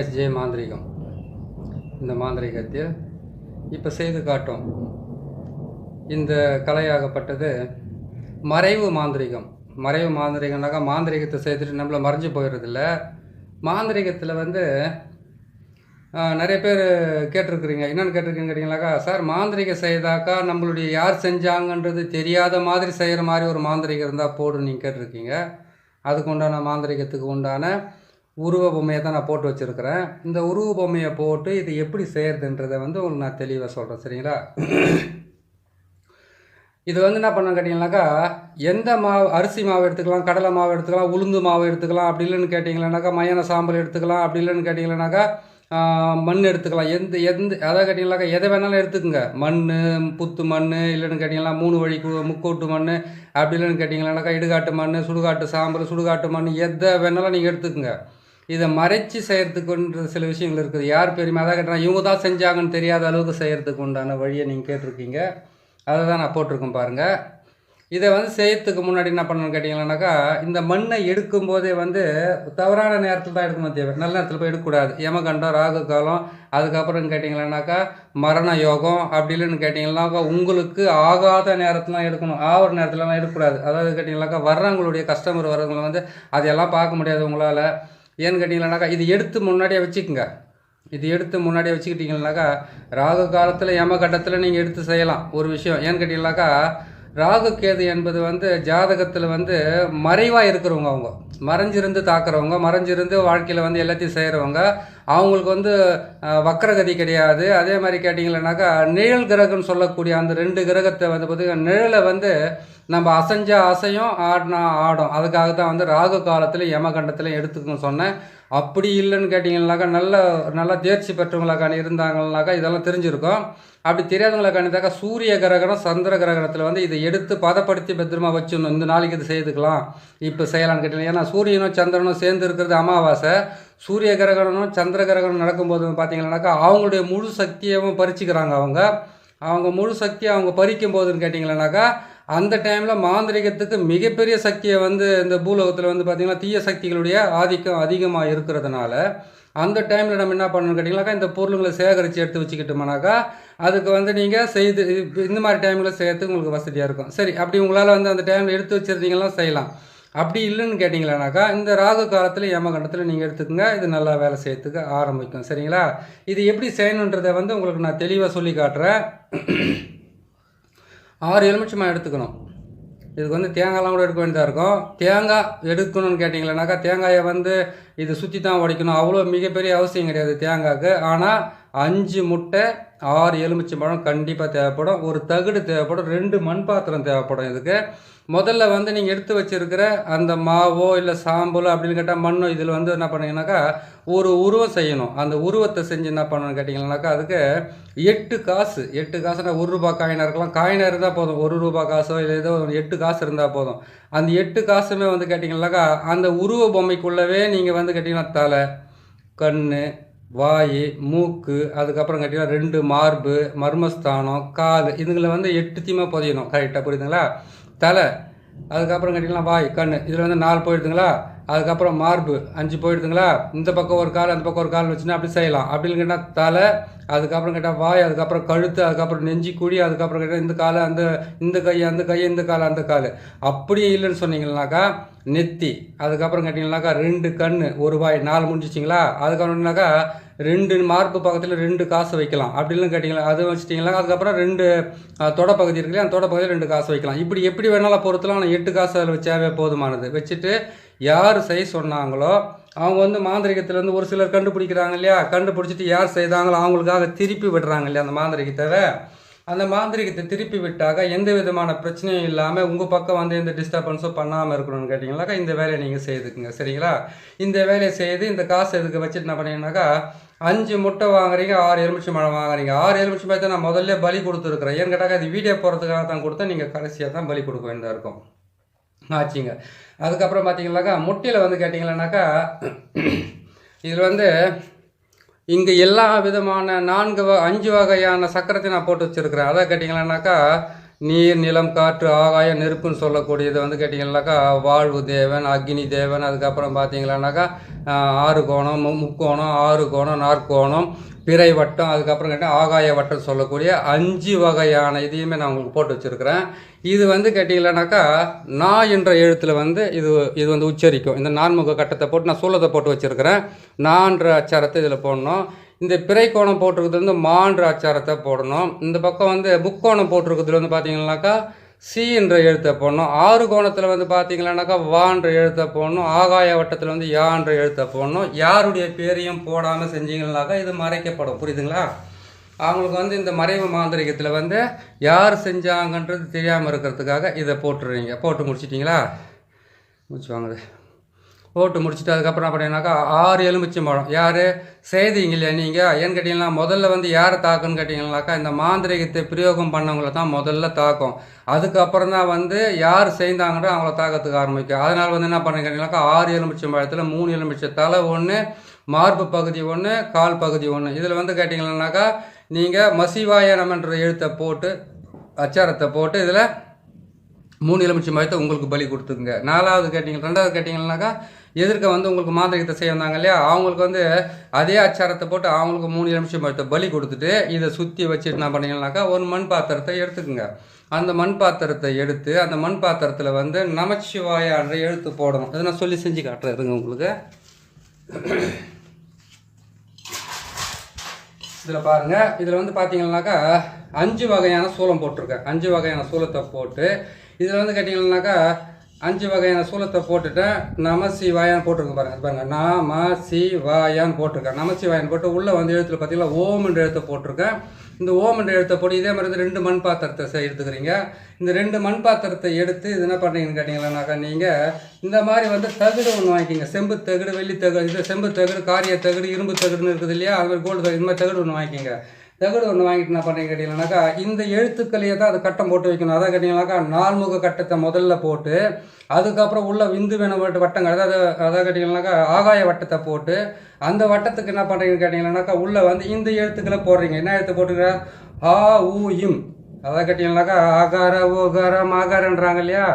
SJ மாந்திரிகம். இந்த மாந்திரிகத்தில் இப்போ செய்து காட்டும் இந்த கலையாகப்பட்டது மறைவு மாந்திரிகம். மறைவு மாந்திரிகம்னாக்கா மாந்திரிகத்தை செய்துட்டு நம்மள மறைஞ்சு போயிடுறதில்ல. மாந்திரிகத்தில் வந்து நிறைய பேர் கேட்டிருக்கிறீங்க. என்னென்னு கேட்டிருக்கீங்க கேட்டிங்களாக்கா சார் மாந்திரிகம் செய்தாக்கா நம்மளுடைய யார் செஞ்சாங்கன்றது தெரியாத மாதிரி செய்கிற மாதிரி ஒரு மாந்திரிகம் இருந்தால் போடுன்னு நீங்கள் கேட்டிருக்கீங்க. அதுக்கு உண்டான மாந்திரிகத்துக்கு உண்டான உருவ பொம்மையை தான் நான் போட்டு வச்சுருக்கிறேன். இந்த உருவ பொம்மையை போட்டு இது எப்படி செய்கிறதுன்றதை வந்து உங்களுக்கு நான் தெளிவாக சொல்கிறேன் சரிங்களா? இது வந்து என்ன பண்ண கேட்டிங்கனாக்கா எந்த மாவு அரிசி மாவு எடுத்துக்கலாம் கடலை மாவு எடுத்துக்கலாம் உளுந்து மாவு எடுத்துக்கலாம் அப்படி இல்லைன்னு கேட்டிங்களேனாக்கா மயான சாம்பல் எடுத்துக்கலாம் அப்படி இல்லைன்னு கேட்டிங்களேனாக்கா மண் எடுத்துக்கலாம். எந்த எந்த அதாவது கேட்டிங்கனாக்கா எதை வேணாலும் எடுத்துக்கோங்க. மண் புத்து மண் இல்லைன்னு கேட்டிங்கன்னா மூணு வழி முக்கூட்டு முக்கோட்டு மண் அப்படி இல்லைன்னு கேட்டிங்களானாக்கா இடுகாட்டு மண் சுடுகாட்டு சாம்பல் சுடுகாட்டு மண் எதை வேணாலும் நீங்கள் எடுத்துக்கோங்க. இதை மறைச்சி செய்கிறதுக்குன்ற சில விஷயங்கள் இருக்குது. யார் பெரியமா அதான் இவங்க தான் செஞ்சாங்கன்னு தெரியாத அளவுக்கு செய்கிறதுக்கு உண்டான வழியை நீங்கள் கேட்டிருக்கீங்க. அதை தான் நான் போட்டிருக்கேன் பாருங்கள் இதை வந்து செய்யறதுக்கு முன்னாடி என்ன பண்ணணும்னு கேட்டிங்கன்னாக்கா இந்த மண்ணை எடுக்கும் போதே வந்து தவறான நேரத்தில் தான் எடுக்கணும் தேவை. நல்ல நேரத்தில் போய் எடுக்கக்கூடாது. யமகண்டம் ராகு காலம் அதுக்கப்புறம் கேட்டிங்களானாக்கா மரண யோகம் அப்படி இல்லைன்னு கேட்டிங்கன்னாக்கா உங்களுக்கு ஆகாத நேரத்துலாம் எடுக்கணும். ஆகிற நேரத்துலலாம் எடுக்கக்கூடாது. அதாவது கேட்டிங்கனாக்கா வர்றவங்களுடைய கஸ்டமர் வர்றவங்களை வந்து அதையெல்லாம் பார்க்க முடியாது உங்களால். ஏன்னு கேட்டிங்களானாக்கா இது எடுத்து முன்னாடியே வச்சுக்கோங்க. இது எடுத்து முன்னாடியே வச்சுக்கிட்டிங்கனாக்கா ராகு காலத்தில் யம கட்டத்தில் நீங்கள் எடுத்து செய்யலாம். ஒரு விஷயம். ஏன்னு கேட்டிங்கனாக்கா ராகு கேது என்பது வந்து ஜாதகத்தில் வந்து மறைவாக இருக்கிறவங்க அவங்க. மறைஞ்சிருந்து தாக்குறவங்க மறைஞ்சிருந்து வாழ்க்கையில் வந்து எல்லாத்தையும் செய்கிறவங்க அவங்களுக்கு வந்து வக்கரகதி கிடையாது. அதே மாதிரி கேட்டிங்களனாக்கா நிழல் கிரகம்னு சொல்லக்கூடிய அந்த ரெண்டு கிரகத்தை வந்து பார்த்திங்கன்னா நிழலை வந்து நம்ம அசைஞ்ச அசையும் ஆடினா ஆடும். அதுக்காக தான் வந்து ராகு காலத்தில் யமகண்டத்தில் எடுத்துக்கணும்னு சொன்னேன். அப்படி இல்லைன்னு கேட்டிங்கன்னாக்கா நல்ல நல்லா தேர்ச்சி பெற்றவங்களாக்கான இருந்தாங்கன்னாக்கா இதெல்லாம் தெரிஞ்சிருக்கும். அப்படி தெரியாதவங்களுக்கானதாக்கா சூரிய கிரகணம் சந்திர கிரகணத்தில் வந்து இதை எடுத்து பதப்படுத்தி பத்திரமா வச்சிடணும். இந்த நாளைக்கு இது செய்துக்கலாம். இப்போ செய்யலாம்னு கேட்டீங்க. ஏன்னா சூரியனும் சந்திரனும் சேர்ந்து இருக்கிறது அமாவாசை. சூரிய கிரகணமும் சந்திர கிரகணம் நடக்கும்போது பார்த்தீங்கன்னாக்கா அவங்களுடைய முழு சக்தியவும் பறிச்சுக்கிறாங்க அவங்க. அவங்க முழு சக்தியை அவங்க பறிக்கும் போதுன்னு கேட்டிங்கன்னாக்கா அந்த டைமில் மாந்திரிகத்துக்கு மிகப்பெரிய சக்தியை வந்து இந்த பூலோகத்தில் வந்து பார்த்திங்கன்னா தீய சக்திகளுடைய ஆதிக்கம் அதிகமாக இருக்கிறதுனால அந்த டைமில் நம்ம என்ன பண்ணணும்னு கேட்டிங்கனாக்கா இந்த பொருளுங்களை சேகரித்து எடுத்து வச்சுக்கிட்டோம்னாக்கா அதுக்கு வந்து நீங்கள் செய்து இந்த மாதிரி டைமில் செய்யறதுக்கு உங்களுக்கு வசதியாக இருக்கும். சரி அப்படி உங்களால் வந்து அந்த டைமில் எடுத்து வச்சுருந்தீங்கன்னா செய்யலாம். அப்படி இல்லைன்னு கேட்டிங்களானாக்கா இந்த ராகு காலத்தில் யமகண்டத்தில் நீங்கள் எடுத்துக்கோங்க இது நல்லா வேலை செய்யறதுக்கு ஆரம்பிக்கும். சரிங்களா? இது எப்படி செய்யணுன்றதை வந்து உங்களுக்கு நான் தெளிவாக சொல்லி காட்டுறேன். ஆறு எலுமிச்சமாக எடுத்துக்கணும். இதுக்கு வந்து தேங்காய்லாம் கூட எடுக்க வேண்டியதாக இருக்கும். தேங்காய் எடுக்கணும்னு கேட்டிங்களேனாக்கா தேங்காயை வந்து இது சுற்றி தான் உடைக்கணும். அவ்வளோ மிகப்பெரிய அவசியம் கிடையாது தேங்காய்க்கு. ஆனால் அஞ்சு முட்டை ஆறு எலுமிச்சை பழம் கண்டிப்பாக தேவைப்படும். ஒரு தகுடு தேவைப்படும். ரெண்டு மண் பாத்திரம் தேவைப்படும் இதுக்கு. முதல்ல வந்து நீங்கள் எடுத்து வச்சிருக்கிற அந்த மாவோ இல்லை சாம்பலோ அப்படின்னு கேட்டால் மண்ணோ இதில் வந்து என்ன பண்ணீங்கன்னாக்கா ஒரு உருவம் செய்யணும். அந்த உருவத்தை செஞ்சு என்ன பண்ணணும்னு கேட்டிங்கன்னாக்கா அதுக்கு எட்டு காசு. எட்டு காசுனா ஒரு ரூபா காயினாக இருக்கலாம். காயினாக இருந்தால் போதும். ஒரு ரூபாய் காசோ இல்லை ஏதோ ஒரு எட்டு காசு இருந்தால் போதும். அந்த எட்டு காசுமே வந்து கேட்டிங்கன்னாக்கா அந்த உருவ பொம்மைக்குள்ளவே நீங்கள் வந்து கேட்டிங்கன்னா தலை கண் வாய் மூக்கு அதுக்கப்புறம் கேட்டிங்கன்னா ரெண்டு மார்பு மர்மஸ்தானம் கால் இதுங்களை வந்து எட்டுத்தையுமே புதையணும். கரெக்டாக புரியுதுங்களா? தலை அதுக்கப்புறம் கேட்டிங்கன்னா வாய் கண் இதில் வந்து நாலு போயிடுதுங்களா? அதுக்கப்புறம் மார்பு அஞ்சு போயிடுதுங்களா? இந்த பக்கம் ஒரு கால் அந்த பக்கம் ஒரு கால் வச்சுன்னா அப்படி செய்யலாம். அப்படின்னு கேட்டால் தலை அதுக்கப்புறம் கேட்டால் வாய் அதுக்கப்புறம் கழுத்து அதுக்கப்புறம் நெஞ்சி குழி அதுக்கப்புறம் கேட்டால் இந்த காலை அந்த இந்த கை அந்த கை இந்த கால் அந்த கால். அப்படியே இல்லைன்னு சொன்னீங்கன்னாக்கா நெத்தி. அதுக்கப்புறம் கேட்டிங்கன்னாக்கா ரெண்டு கண் ஒரு வாய் நாலு முடிஞ்சிச்சிங்களா? அதுக்கப்புறம்னாக்கா ரெண்டு மார்பு பக்கத்தில் ரெண்டு காசு வைக்கலாம். அப்படின்னு கேட்டிங்களா அது வச்சிட்டிங்களா? அதுக்கப்புறம் ரெண்டு அஹ், தொடப்பகுதி இருக்கு அந்த தொடப்பகுதியில் ரெண்டு காசு வைக்கலாம். இப்படி எப்படி வேணாலும் பொறுத்தலாம் ஆனால் எட்டு காசு அதில் வச்சாவே போதுமானது. வச்சுட்டு யார் செய்ய சொன்னாங்களோ அவங்க வந்து மாந்திரிகத்தில் வந்து ஒரு சிலர் கண்டுபிடிக்கிறாங்க இல்லையா? கண்டுபிடிச்சிட்டு யார் செய்தாங்களோ அவங்களுக்காக திருப்பி விடுறாங்க இல்லையா அந்த மாந்திரிகத்தை அந்த மாந்திரிகத்தை திருப்பி விட்டாக எந்த விதமான பிரச்சனையும் இல்லாமல் உங்கள் பக்கம் வந்து எந்த டிஸ்டர்பன்ஸும் பண்ணாமல் இருக்கணும்னு கேட்டிங்கனாக்கா இந்த வேலையை நீங்கள் செய்துக்குங்க. சரிங்களா? இந்த வேலையை செய்து இந்த காசு இதுக்கு வச்சுட்டு என்ன பண்ணீங்கன்னாக்கா அஞ்சு முட்டை வாங்குறீங்க ஆறு எலுமிச்சை மழை வாங்குறீங்க. ஆறு எலுமிச்சை பழத்தை நான் முதல்ல பலி கொடுத்துருக்குறேன். ஏன்னு கேட்டாக்கா இது வீடியோ போகிறதுக்காக தான் கொடுத்தா நீங்கள் கடைசியாக தான் பலி கொடுக்க வேண்டியதாக இருக்கும். ஆச்சுங்க. அதுக்கப்புறம் பார்த்தீங்கன்னாக்கா முட்டையில் வந்து கேட்டிங்கன்னாக்கா இதில் வந்து இங்கே எல்லா விதமான நான்கு வ அஞ்சு வகையான சக்கரத்தை நான் போட்டு வச்சுருக்கிறேன். அதை கேட்டிங்களானாக்கா நீர் நிலம் காற்று ஆகாயம் நெருப்புன்னு சொல்லக்கூடியது வந்து கேட்டிங்கன்னாக்கா வாழ்வு தேவன் அக்னி தேவன் அதுக்கப்புறம் பார்த்தீங்களானாக்கா ஆறு கோணம் மு- முக்கோணம் ஆறு கோணம் நாற்கோணம் பிறை வட்டம் அதுக்கப்புறம் கேட்டால் ஆகாய வட்டம் சொல்லக்கூடிய அஞ்சு வகையான இதையுமே நான் உங்களுக்கு போட்டு வச்சுருக்கிறேன். இது வந்து கேட்டிங்களானாக்கா நா என்ற எழுத்தில் வந்து இது இது வந்து உச்சரிக்கும். இந்த நான்முக கட்டத்தை போட்டு நான் சூலத்தை போட்டு வச்சுருக்கிறேன். நான்ற அச்சாரத்தை இதில் போடணும். இந்த பிறை கோணம் போட்டிருக்கிறது வந்து மான்ற அச்சாரத்தை போடணும். இந்த பக்கம் வந்து முக்கோணம் போட்டிருக்கிறதுல வந்து பார்த்தீங்கன்னாக்கா சி என்ற எழுத்தை போடணும் ஆறு கோணத்தில் வந்து பார்த்தீங்கன்னாக்கா வான்ற எழுத்தை போடணும் ஆகாய வட்டத்தில் வந்து யான்ற எழுத்தை போடணும் யாருடைய பேரையும் போடாமல் செஞ்சீங்கன்னாக்கா இது மறைக்கப்படும். புரியுதுங்களா? அவங்களுக்கு வந்து இந்த மறைவு மாந்திரிகத்தில் வந்து யார் செஞ்சாங்கன்றது தெரியாமல் இருக்கிறதுக்காக இதை போட்டுடுறீங்க போட்டு முடிச்சிட்டிங்களா? முடிச்சு வாங்குது போட்டு முடிச்சுட்டு அதுக்கப்புறம் அப்படின்னாக்கா ஆறு எலுமிச்சம்பழம் யார்? செய்தீங்க இல்லையா நீங்கள் ஏன்னு கேட்டிங்கன்னா முதல்ல வந்து யாரை தாக்குன்னு கேட்டிங்கனாக்கா இந்த மாந்திரிகத்தை பிரயோகம் பண்ணவங்கள தான் முதல்ல தாக்கும். அதுக்கப்புறம் தான் வந்து யார் செய்தாங்கன்னா அவங்கள தாக்கத்துக்கு ஆரம்பிக்கும். அதனால் வந்து என்ன பண்ண கேட்டிங்கனாக்கா ஆறு எலுமிச்சம்பழத்தில் மூணு எலுமிச்சை தலை ஒன்று மார்பு பகுதி ஒன்று கால் பகுதி ஒன்று இதில் வந்து கேட்டிங்கன்னாக்கா நீங்கள் மசிவாயனம் என்ற எழுத்தை போட்டு அச்சாரத்தை போட்டு இதில் மூணு எலுமிச்சை மரத்தை உங்களுக்கு பலி கொடுத்துக்குங்க. நாலாவது கேட்டிங்க ரெண்டாவது கேட்டிங்கன்னாக்கா எதிர்க்க வந்து உங்களுக்கு மாந்திரிகத்தை செய்ய வந்தாங்க இல்லையா? அவங்களுக்கு வந்து அதே அச்சாரத்தை போட்டு அவங்களுக்கு மூணு எலுமிச்சை பலி கொடுத்துட்டு இதை சுற்றி வச்சுட்டு என்ன பண்ணீங்கன்னாக்கா ஒரு மண் பாத்திரத்தை எடுத்துக்கோங்க. அந்த மண் பாத்திரத்தை எடுத்து அந்த மண் பாத்திரத்தில் வந்து நமச்சிவாயான்ற எழுத்து போடணும். அதை நான் சொல்லி செஞ்சு காட்டுறேன். இருங்க உங்களுக்கு. இதில் பாருங்கள் இதில் வந்து பார்த்தீங்கன்னாக்கா அஞ்சு வகையான சூளம் போட்டிருக்கேன். அஞ்சு வகையான சூளத்தை போட்டு இதில் வந்து கேட்டிங்கன்னாக்கா அஞ்சு வகையான சூலத்தை போட்டுட்டேன். நம சிவாயான்னு போட்டிருக்கேன் பாருங்க பாருங்க. நாம சிவாயான்னு போட்டிருக்கேன். நம சிவாயான்னு போட்டு உள்ளே வந்து எழுத்துல பார்த்தீங்கன்னா ஓம் என்ற எழுத்தை போட்டிருக்கேன். இந்த ஓம் என்ற எழுத்தை போட்டு இதே மாதிரி வந்து ரெண்டு மண் பாத்திரத்தை எடுத்துக்கிறீங்க. இந்த ரெண்டு மண் பாத்திரத்தை எடுத்து இது என்ன பண்ணுறீங்கன்னு கேட்டிங்கன்னாக்கா நீங்கள் இந்த மாதிரி வந்து தகுடு ஒன்று வாங்கிக்கிங்க. செம்பு தகுடு வெள்ளி தகுடு இது செம்பு தகுடு காரிய தகுடு இரும்பு தகுடுன்னு இருக்குது இல்லையா? அது மாதிரி கோல்டு தகுடு இந்த மாதிரி தகுடு ஒன்று வாங்கிக்கிங்க. தகுடு ஒன்று வாங்கிட்டு என்ன பண்ணுறீங்க கேட்டிங்கன்னாக்கா இந்த எழுத்துக்களையே தான் அது கட்டம் போட்டு வைக்கணும். அதான் கேட்டிங்கன்னாக்கா நால்முக கட்டத்தை முதல்ல போட்டு அதுக்கப்புறம் உள்ள விந்து வேணும் வட்டங்கள் அதாவது அதாவது கேட்டிங்கன்னாக்கா ஆகாய வட்டத்தை போட்டு அந்த வட்டத்துக்கு என்ன பண்ணுறீங்கன்னு கேட்டிங்கன்னாக்கா உள்ள வந்து இந்த எழுத்துக்களை போடுறீங்க. என்ன எழுத்து போட்டுக்கிற ஆ ஊ இம். அதாவது கேட்டிங்கன்னாக்கா ஆகார ஓகார மாகாரன்றாங்க இல்லையா?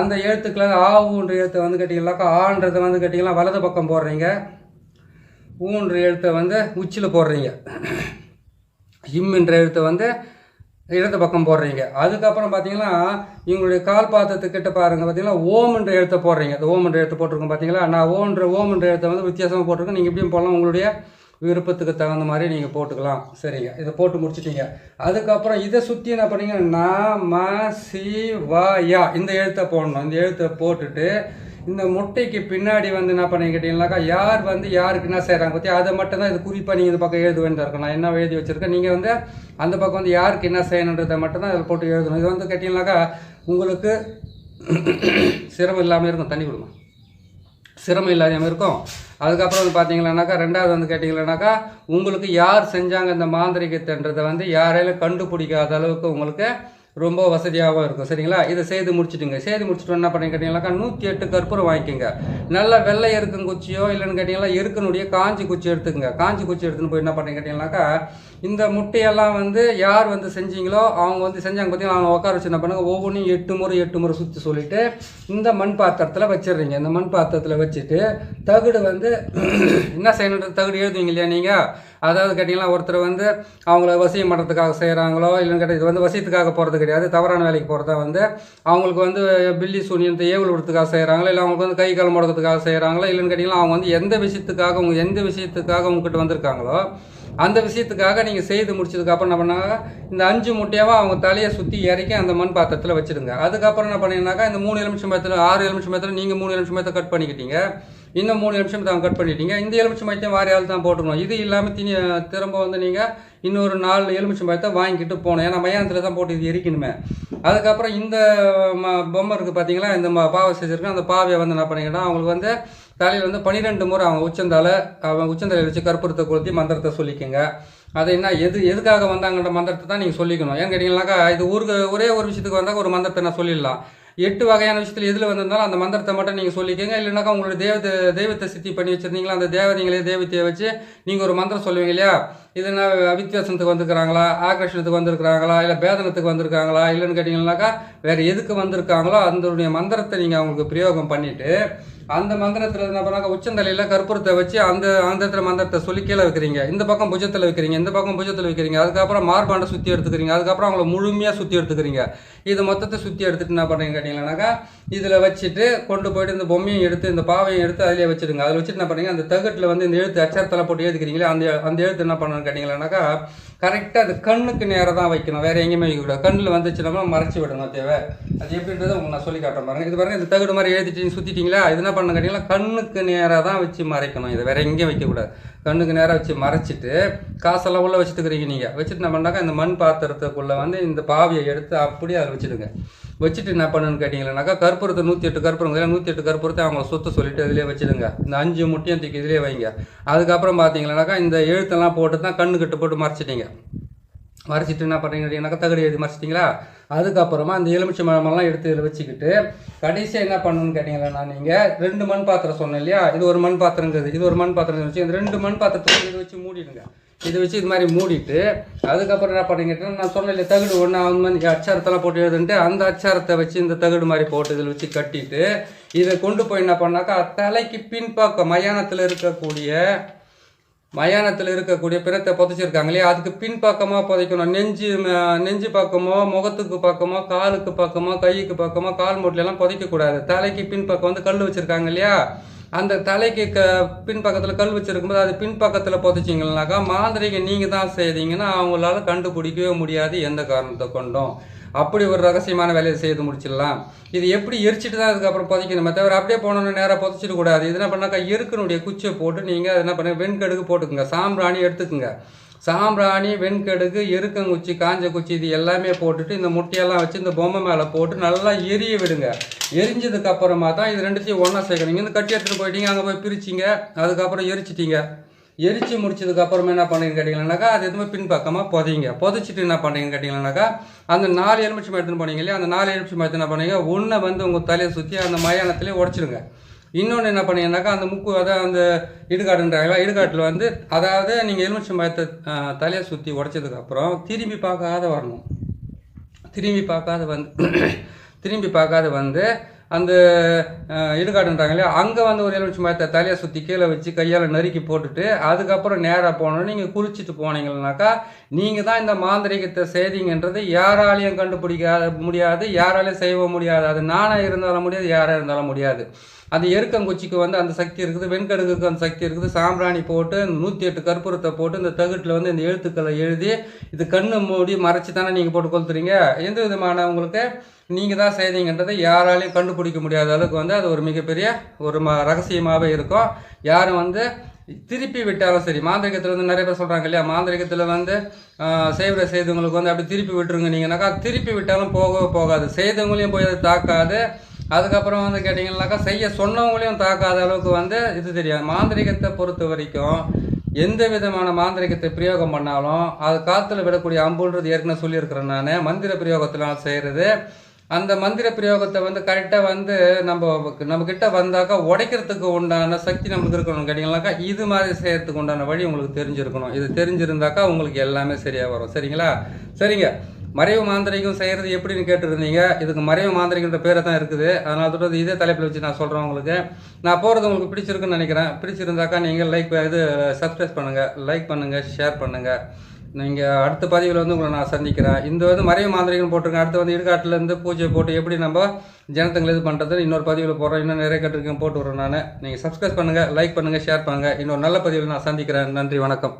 அந்த எழுத்துக்களை ஆ ஊன்ற எழுத்தை வந்து கேட்டிங்கன்னாக்கா ஆன்றதை வந்து கேட்டிங்கன்னா வலது பக்கம் போடுறீங்க. ஊன்ற எழுத்தை வந்து உச்சியில் போடுறீங்க. ஹிம் என்ற எழுத்தை வந்து இடது பக்கம் போடுறீங்க. அதுக்கப்புறம் பார்த்தீங்கன்னா இவங்களுடைய கால் பாத்திரத்துக்கிட்ட பாருங்கள் பார்த்தீங்கன்னா ஓம் என்ற எழுத்தை போடுறீங்க. இந்த ஓம் என்ற எழுத்து போட்டிருக்கோம் பார்த்தீங்களா நான் ஓன்ற ஓம் என்ற எழுத்தை வந்து வித்தியாசமாக போட்டிருக்கேன். நீங்கள் எப்படியும் போடலாம். உங்களுடைய விருப்பத்துக்கு தகுந்த மாதிரி நீங்கள் போட்டுக்கலாம். சரிங்க. இதை போட்டு முடிச்சிட்டீங்க. அதுக்கப்புறம் இதை சுற்றி என்ன பண்ணீங்க நா ம சி வ யா இந்த எழுத்தை போடணும். இந்த எழுத்தை போட்டுட்டு இந்த முட்டைக்கு பின்னாடி வந்து என்ன பண்ணி கேட்டீங்கன்னாக்கா யார் வந்து யாருக்கு என்ன செய்கிறாங்க பற்றி அதை மட்டும் தான் இது குறிப்பாக நீங்கள் இந்த பக்கம் எழுத வேண்டியதாக இருக்கும் நான் என்ன எழுதி வச்சுருக்கேன்? நீங்கள் வந்து அந்த பக்கம் வந்து யாருக்கு என்ன செய்யணுன்றதை மட்டும் தான் இதில் போட்டு எழுதணும். இது வந்து கேட்டிங்கனாக்கா உங்களுக்கு சிரமம் இல்லாமல் இருக்கும். தண்ணி கொடுங்க. சிரமம் இல்லாமல் இருக்கும். அதுக்கப்புறம் வந்து பார்த்தீங்களானாக்கா ரெண்டாவது வந்து கேட்டிங்களானாக்கா உங்களுக்கு யார் செஞ்சாங்க இந்த மாந்திரிகத்தைன்றதை வந்து யாரையிலும் கண்டுபிடிக்காத அளவுக்கு உங்களுக்கு ரொம்ப வசதியாகவும் இருக்கும். சரிங்களா? இதை செய்து முடிச்சுட்டுங்க. செய்து முடிச்சுட்டு என்ன பண்ணி கேட்டிங்கனாக்கா நூற்றி எட்டு கற்பூரம் வாங்கிக்கோங்க. நல்ல வெள்ளை எருக்கும் குச்சியோ இல்லைன்னு கேட்டிங்கன்னா எருக்கனுடைய காஞ்சி குச்சி எடுத்துக்கங்க. காஞ்சி குச்சி எடுத்துன்னு போய் என்ன பண்ணி கேட்டிங்கனாக்கா இந்த முட்டையெல்லாம் வந்து யார் வந்து செஞ்சீங்களோ அவங்க வந்து செஞ்சாங்க பார்த்தீங்கன்னா அவங்க உட்கார வச்சு என்ன பண்ணுங்க ஒவ்வொன்றையும் எட்டு முறை எட்டு முறை சுற்றி சொல்லிட்டு இந்த மண் பாத்திரத்தில் வச்சிடுறீங்க. இந்த மண் பாத்திரத்தில் வச்சுட்டு தகுடு வந்து என்ன செய்யணுன்றது தகுடு எழுதுவீங்க இல்லையா நீங்கள் அதாவது கேட்டிங்கன்னா ஒருத்தர் வந்து அவங்கள வசியம் பண்ணுறதுக்காக செய்கிறாங்களோ இல்லைன்னு கேட்டால் இது வந்து வசியத்துக்காக போகிறது கிடையாது தவறான வேலைக்கு போகிறதா வந்து அவங்களுக்கு வந்து பில்லி சூனியத்தை ஏவல் விடுறதுக்காக செய்கிறாங்களோ இல்லை அவங்களுக்கு வந்து கை கால் முடக்கிறதுக்காக செய்கிறாங்களோ இல்லைன்னு கேட்டிங்கன்னா அவங்க வந்து எந்த விஷயத்துக்காக அவங்க எந்த விஷயத்துக்காக உங்ககிட்ட வந்திருக்காங்களோ அந்த விஷயத்துக்காக நீங்கள் செய்து முடிச்சதுக்கப்புறம் என்ன பண்ணாங்க? இந்த அஞ்சு முட்டையாவா அவங்க தலையை சுற்றி இறக்கி அந்த மண் பாத்திரத்தில் வச்சுருங்க. அதுக்கப்புறம் என்ன பண்ணிங்கனாக்கா இந்த மூணு எலுமிச்சம் பயத்தில் ஆறு எலுமிச்சம் மயத்தில் நீங்கள் மூணு எலுமிச்சம் மயத்தை கட் பண்ணிக்கிட்டீங்க. இந்த மூணு எலுமிச்சம் அவங்க கட் பண்ணிட்டீங்க. இந்த எலுமிச்சம் மயத்தையும் வாரி ஆள் தான் போட்டுக்கணும். இது இல்லாமல் திணி திரும்ப வந்து நீங்கள் இன்னொரு நாலு எலுமிச்சம் பயத்தை வாங்கிட்டு போகணும். ஏன்னா மயானத்தில் தான் போட்டு இது எரிக்கணுமே. அதுக்கப்புறம் இந்த ம- பொம்மை இருக்குது பார்த்தீங்களா இந்த பாவை செஞ்சுருக்கோம் அந்த பாவையை வந்து என்ன பண்ணிங்கன்னா அவங்களுக்கு வந்து தலையில் வந்து பன்னிரெண்டு முறை அவங்க உச்சந்தால அவங்க உச்சந்தலையில் வச்சு கற்பூரத்தை கொளுத்தி மந்திரத்தை சொல்லிக்கோங்க. அது என்ன எது எதுக்காக வந்தாங்கன்ற மந்திரத்தை தான் நீங்கள் சொல்லிக்கணும். ஏன்னு கேட்டிங்கனாக்கா இது ஊருக்கு ஒரே ஒரு விஷயத்துக்கு வந்தால் ஒரு மந்திரத்தை நான் சொல்லிடலாம். எட்டு வகையான விஷயத்தில் எதில் வந்திருந்தாலும் அந்த மந்திரத்தை மட்டும் நீங்கள் சொல்லிக்கோங்க. இல்லைனாக்கா உங்களுடைய தேவத்தை தெய்வத்தை சித்தி பண்ணி வச்சுருந்தீங்களா அந்த தேவதைங்களே தெய்வத்தையை வச்சு நீங்கள் ஒரு மந்திரம் சொல்லுவீங்க இல்லையா? இது என்ன வித்தியாசத்துக்கு வந்திருக்கிறாங்களா ஆகர்ஷணத்துக்கு வந்திருக்கிறாங்களா இல்லை பேதனத்துக்கு வந்திருக்காங்களா இல்லைன்னு கேட்டிங்கன்னாக்கா வேறு எதுக்கு வந்திருக்காங்களோ அதனுடைய மந்திரத்தை நீங்கள் அவங்களுக்கு பிரயோகம் பண்ணிவிட்டு அந்த மந்திரத்தில் என்ன பண்ணாங்க? உச்சந்தலையில் கற்பூரத்தை வச்சு அந்த அந்த மந்திரத்தை சொல்லி கீழே வைக்கிறீங்க. இந்த பக்கம் புஜத்தில் வைக்கிறீங்க இந்த பக்கம் புஜத்தில் வைக்கிறீங்க. அதுக்கப்புறம் மார்பாண்டை சுற்றி எடுத்துக்கிறீங்க. அதுக்கப்புறம் அவங்கள முழுமையாக சுற்றி எடுத்துக்கிறீங்க. இது மொத்தத்தை சுற்றி எடுத்துகிட்டு என்ன பண்ணுறீங்க கேட்டிங்கன்னாக்கா இதில் வச்சுட்டு கொண்டு போயிட்டு இந்த பொம்மையும் எடுத்து இந்த பாவையும் எடுத்து அதிலே வச்சுடுங்க. அதில் வச்சுட்டு என்ன பண்ணுறீங்க அந்த தகட்டில் வந்து இந்த எழுத்து அச்சரத்தில் போட்டு எழுதிக்கிறீங்களே அந்த அந்த எழுத்து என்ன பண்ணணும்னு கேட்டிங்கன்னாக்கா கரெக்டாக அது கண்ணுக்கு நேராக தான் வைக்கணும். வேறு எங்கேயுமே வைக்கக்கூடாது கண்ணில் வந்துச்சுன்னா மறைச்சி விடணும் தேவை. அது எப்படின்றத உங்களுக்கு நான் சொல்லி காட்டுறேன் பாருங்கள் இது பாருங்கள் இந்த தகடு மாதிரி எழுதிட்டு சுற்றிட்டீங்களா இது என்ன பண்ண கேட்டிங்கன்னா கண்ணுக்கு நேராக தான் வச்சு மறைக்கணும். இதை வேறு எங்கேயும் வைக்கக்கூடாது. கண்ணுக்கு நேராக வச்சு மறைச்சிட்டு காசெல்லாம் உள்ளே வச்சுட்டுக்கிறீங்க நீங்கள் வச்சுட்டு என்ன பண்ணாக்கா இந்த மண் பாத்திரத்துக்குள்ளே வந்து இந்த பாவியை எடுத்து அப்படியே அதில் வச்சுடுங்க. வச்சுட்டு என்ன பண்ணுன்னு கேட்டிங்கன்னாக்கா கற்பூரத்தை நூற்றி எட்டு கற்பூரம் நூற்றி எட்டு கற்பூரத்தை அவங்கள சுத்த சொல்லிட்டு இதிலே வச்சுடுங்க. இந்த அஞ்சு முட்டையும் தூக்கி இதிலே வைங்க. அதுக்கப்புறம் பார்த்தீங்கன்னாக்கா இந்த எழுத்தெல்லாம் போட்டு தான் கண்ணு கட்டு போட்டு மறைச்சிட்டீங்க. மறைச்சிட்டு என்ன பண்ணுறீங்க கேட்டிங்கன்னாக்கா தகடு எழுதி மறைச்சிட்டிங்களா? அதுக்கப்புறமா அந்த எலுமிச்சை மரமெல்லாம் எடுத்து இதில் வச்சுக்கிட்டு கடைசியாக என்ன பண்ணணும்னு கேட்டிங்கன்னா நீங்கள் ரெண்டு மண் பாத்திரம் சொன்னேன் இல்லையா? இது ஒரு மண் பாத்திரங்கிறது இது ஒரு மண் பாத்திரம் வச்சு இந்த ரெண்டு மண் பாத்திரத்தை இதை வச்சு மூடிடுங்க. இதை வச்சு இது மாதிரி மூடிட்டு அதுக்கப்புறம் என்ன பண்ணீங்கன்னா நான் சொன்னேன் தகடு ஒன்று அந்த மாதிரி அச்சாரத்தெல்லாம் போட்டு எழுதுன்ட்டு அந்த அச்சாரத்தை வச்சு இந்த தகடு மாதிரி போட்டு இதில் வச்சு கட்டிட்டு இதை கொண்டு போய் என்ன பண்ணாக்கா தலைக்கு பின்பக்கம் மயானத்தில் இருக்கக்கூடிய மயானத்தில் இருக்கக்கூடிய பிணத்தை புதைச்சிருக்காங்க இல்லையா அதுக்கு பின்பக்கமாக புதைக்கணும். நெஞ்சு நெஞ்சு பக்கமோ முகத்துக்கு பக்கமோ காலுக்கு பக்கமோ கைக்கு பக்கமோ கால் மூட்டிலெல்லாம் புதைக்கக்கூடாது தலைக்கு பின்பக்கம் வந்து கல் வச்சுருக்காங்க இல்லையா? அந்த தலைக்கு க பின்பக்கத்தில் கல் வச்சுருக்கும்போது அது பின்பக்கத்தில் புதைச்சிங்கனாக்கா மாந்திரிகை நீங்கள் தான் செய்தீங்கன்னா அவங்களால கண்டுபிடிக்கவே முடியாது எந்த காரணத்தை கொண்டும். அப்படி ஒரு ரகசியமான வேலையை செய்து முடிச்சிடலாம். இது எப்படி எரிச்சிட்டு தான் அதுக்கப்புறம் புதைக்கணுமே? தவிர அப்படியே போனோன்னு நேராக புதைச்சிட கூடாது. இது என்ன பண்ணாக்கா எருக்கனுடைய குச்சியை போட்டு நீங்கள் என்ன பண்ண வெண்கடுகு போட்டுக்குங்க. சாம்பிராணி எடுத்துக்குங்க. சாம்பிராணி வெண்கடுகு எருக்கங்குச்சி காஞ்ச குச்சி இது எல்லாமே போட்டுட்டு இந்த முட்டையெல்லாம் வச்சு இந்த பொம்மை மேலே போட்டு நல்லா எரிய விடுங்க. எரிஞ்சதுக்கு அப்புறமா தான் இது ரெண்டுத்தையும் ஒன்றா சேர்க்கணும். இந்த கட்டி எடுத்துகிட்டு போயிட்டீங்க அங்கே போய் பிரிச்சிங்க அதுக்கப்புறம் எரிச்சிட்டிங்க. எரிச்சு முடிச்சதுக்கப்புறமா என்ன பண்ணுறீங்கன்னு கேட்டிங்கன்னாக்கா அது எதுவுமே பின்பக்கமாக புதைங்க. புதைச்சிட்டு என்ன பண்ணுறீங்கன்னு கேட்டிங்கன்னாக்கா அந்த நாலு எலுமிச்சம் எடுத்துன்னு போனீங்க இல்லையா? அந்த நாலு எலுமிச்சம் எடுத்து என்ன பண்ணீங்க? ஒன்றை வந்து உங்கள் தலையை சுற்றி அந்த மயானத்துலேயே உடச்சிடுங்க இன்னொன்று என்ன பண்ணீங்கன்னாக்கா அந்த முக்கு அதாவது அந்த இடுகாடுன்றாங்களா இடுகாட்டில் வந்து அதாவது நீங்கள் எலுமிச்சம் மயத்தை தலையை சுற்றி உடச்சதுக்கப்புறம் திரும்பி பார்க்காத வரணும். திரும்பி பார்க்காத வந்து திரும்பி பார்க்காத வந்து அந்த இடுகாடுன்றாங்க இல்லையா அங்கே வந்து ஒரு எலுமிச்சை மரத்தை தலையை சுற்றி கீழே வச்சு கையால் நறுக்கி போட்டுட்டு அதுக்கப்புறம் நேராக போனோம் நீங்கள் குறிச்சிட்டு போனீங்கன்னாக்கா நீங்கள் தான் இந்த மாந்திரிகத்தை செய்தீங்கன்றது யாராலையும் கண்டுபிடிக்க முடியாது யாராலையும் செய்ய முடியாது. அது நானாக இருந்தாலும் முடியாது யாராக இருந்தாலும் முடியாது. அது எருக்கங்குச்சிக்கு வந்து அந்த சக்தி இருக்குது வெண்கடுகுக்கு அந்த சக்தி இருக்குது. சாம்பிராணி போட்டு நூற்றி எட்டு கற்பூரத்தை போட்டு இந்த தகுட்டில் வந்து இந்த எழுத்துக்களை எழுதி இது கண்ணு மூடி மறைச்சி தானே நீங்கள் போட்டு கொளுத்துறீங்க? எந்த விதமான உங்களுக்கு நீங்கள் தான் செய்தீங்கன்றதை யாராலையும் கண்டுபிடிக்க முடியாத அளவுக்கு வந்து அது ஒரு மிகப்பெரிய ஒரு ம ரகசியமாகவே இருக்கும். யாரும் வந்து திருப்பி விட்டாலும் சரி மாந்திரிகத்தில் வந்து நிறைய பேர் சொல்கிறாங்க இல்லையா? மாந்திரிகத்தில் வந்து ஆஹ், செய்தவங்களுக்கு வந்து அப்படி திருப்பி விட்டுருங்க நீங்கன்னாக்கா திருப்பி விட்டாலும் போகவே போகாது. செய்தவங்களையும் போய் அதை தாக்காது. அதுக்கப்புறம் வந்து கேட்டிங்கன்னாக்கா செய்ய சொன்னவங்களையும் தாக்காத அளவுக்கு வந்து இது தெரியாது. மாந்திரிகத்தை பொறுத்த வரைக்கும் எந்த விதமான மாந்திரிகத்தை பிரயோகம் பண்ணாலும் அது காற்றுல விடக்கூடிய அம்புன்றது ஏற்கனவே சொல்லியிருக்கிறேன் நான். மந்திர பிரயோகத்தினால் செய்கிறது அந்த மந்திர பிரயோகத்தை வந்து கரெக்டாக வந்து நம்ம நம்மக்கிட்ட வந்தாக்கா உடைக்கிறதுக்கு உண்டான சக்தி நம்மளுக்கு இருக்கணும் கேட்டிங்கனாக்கா இது மாதிரி செய்கிறதுக்கு உண்டான வழி உங்களுக்கு தெரிஞ்சிருக்கணும். இது தெரிஞ்சிருந்தாக்கா உங்களுக்கு எல்லாமே சரியாக வரும். சரிங்களா? சரிங்க. மறைவு மாந்திரிகம் செய்கிறது எப்படின்னு கேட்டுருந்தீங்க. இதுக்கு மறைவு மாந்திரிகன்ற பேரை தான் இருக்குது. அதனால தொடர்ந்து இதே தலைப்பில் வச்சு நான் சொல்கிறேன் உங்களுக்கு. நான் போகிறது உங்களுக்கு பிடிச்சிருக்குன்னு நினைக்கிறேன். பிடிச்சிருந்தாக்கா நீங்கள் லைக் இது சப்ஸ்கிரைப் பண்ணுங்கள் லைக் பண்ணுங்கள் ஷேர் பண்ணுங்கள் நீங்கள் அடுத்த பதிவில் வந்து உங்களை நான் சந்திக்கிறேன். இந்த வந்து மறைவு மாந்திரிகம் போட்டிருக்கேன். அடுத்து வந்து இடுகாட்டிலேருந்து பூஜை போட்டு எப்படி நம்ம ஜனத்துங்களை இது பண்ணுறது இன்னொரு பதிவில் போடுறேன் இன்னும் நிறைய கட்டிருக்கேன். போட்டு விட்றேன் நான். நீங்கள் சப்ஸ்கிரைப் பண்ணுங்கள் லைக் பண்ணுங்கள் ஷேர் பண்ணுங்கள் இன்னொரு நல்ல பதிவில் நான் சந்திக்கிறேன். நன்றி வணக்கம்.